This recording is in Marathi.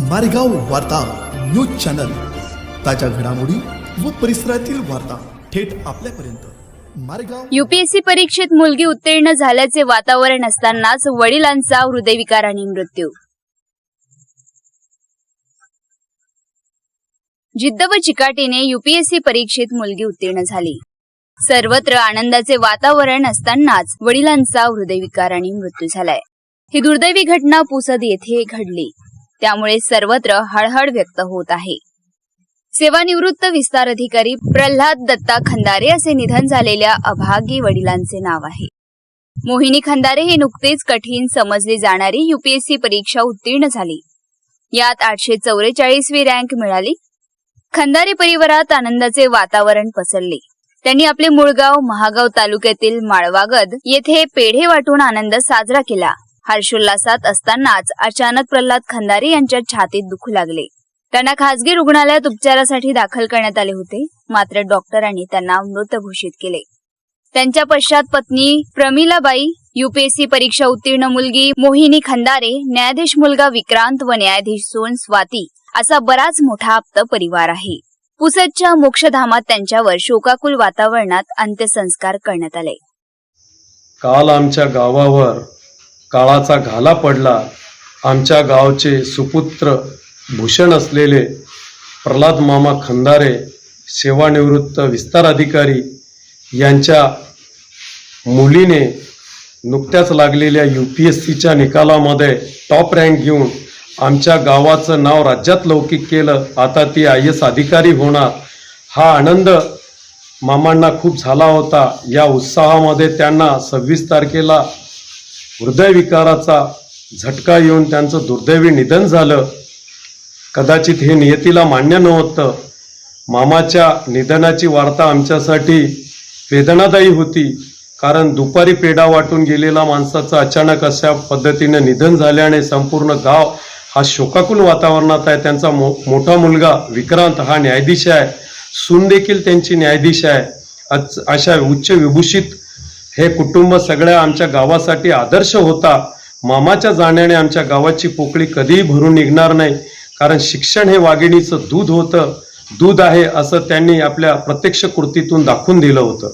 मारेगाव वार्ता न्यूज चॅनल. ताज्या घडामोडी व परिसरातील वार्ता थेट आपल्यापर्यंत. मारेगाव युपीएससी परीक्षेत मुलगी उत्तीर्ण झाल्याचे वातावरण असतानाच वडिलांचा हृदयविकाराने मृत्यू. जिद्द व चिकाटीने युपीएससी परीक्षेत मुलगी उत्तीर्ण झाली. सर्वत्र आनंदाचे वातावरण असतानाच वडिलांचा हृदयविकाराने मृत्यू झालाय. ही दुर्दैवी घटना पुसद येथे घडली. त्यामुळे सर्वत्र हळहळ व्यक्त होत आहे. सेवानिवृत्त विस्तार अधिकारी प्रल्हाद दत्ता खंदारे असे निधन झालेल्या अभागी वडिलांचे नाव आहे. मोहिनी खंदारे हे नुकतेच कठीण समजली जाणारी युपीएससी परीक्षा उत्तीर्ण झाली. यात आठशे चौवेचाळीसवी रँक मिळाली. खंदारे परिवारात आनंदाचे वातावरण पसरले. त्यांनी आपले मूळ गाव महागाव तालुक्यातील माळवागद येथे पेढे वाटून आनंद साजरा केला. हर्षोल्लासात असतानाच अचानक प्रल्हाद खंदारे यांच्या छातीत दुखू लागले. त्यांना खासगी रुग्णालयात उपचारासाठी दाखल करण्यात आले होते मात्र डॉक्टरांनी त्यांना मृत घोषित केले. त्यांच्या पश्चात पत्नी प्रमिलाबाई युपीएससी परीक्षा उत्तीर्ण मुलगी मोहिनी खंदारे न्यायाधीश मुलगा विक्रांत व न्यायाधीश सोन स्वाती असा बराच मोठा आप्त परिवार आहे. पुसदच्या मोक्षधामात त्यांच्यावर शोकाकुल वातावरणात अंत्यसंस्कार करण्यात आले. काल आमच्या गावावर काळाचा घाला पडला. आमच्या गावचे सुपुत्र भूषण असलेले प्रल्हाद मामा खंदारे सेवानिवृत्त विस्तार अधिकारी यांच्या मुलीने नुकत्याच लागलेल्या यू पी एस सीच्या निकालामध्ये टॉप रँक घेऊन आमच्या गावाचं नाव राज्यात लौकिक केलं. आता ती आय एस अधिकारी होणार. हा आनंद मामांना खूप झाला होता. या उत्साहामध्ये त्यांना सव्वीस तारखेला हृदयविकाराचा झटका येऊन त्यांचं दुर्दैवी निधन झालं. कदाचित हे नियतीला मान्य नव्हतं. मामाच्या निधनाची वार्ता आमच्यासाठी वेदनादायी होती कारण दुपारी पेढा वाटून गेलेला माणसाचं अचानक अशा पद्धतीनं निधन झाल्याने संपूर्ण गाव हा शोकाकुल वातावरणात आहे. त्यांचा मो मोठा मुलगा विक्रांत हा न्यायाधीश आहे. सून देखील त्यांची न्यायाधीश आहे. अच- अशा उच्च विभूषित हे कुटुंब सगळ्या आमच्या गावासाठी आदर्श होता. मामाच्या जाण्याने आमच्या गावाची पोकळी कधीही भरून निघणार नाही. कारण शिक्षण हे वाघिणीचं दूध होतं. दूध आहे असं त्यांनी आपल्या प्रत्यक्ष कृतीतून दाखवून दिलं होतं.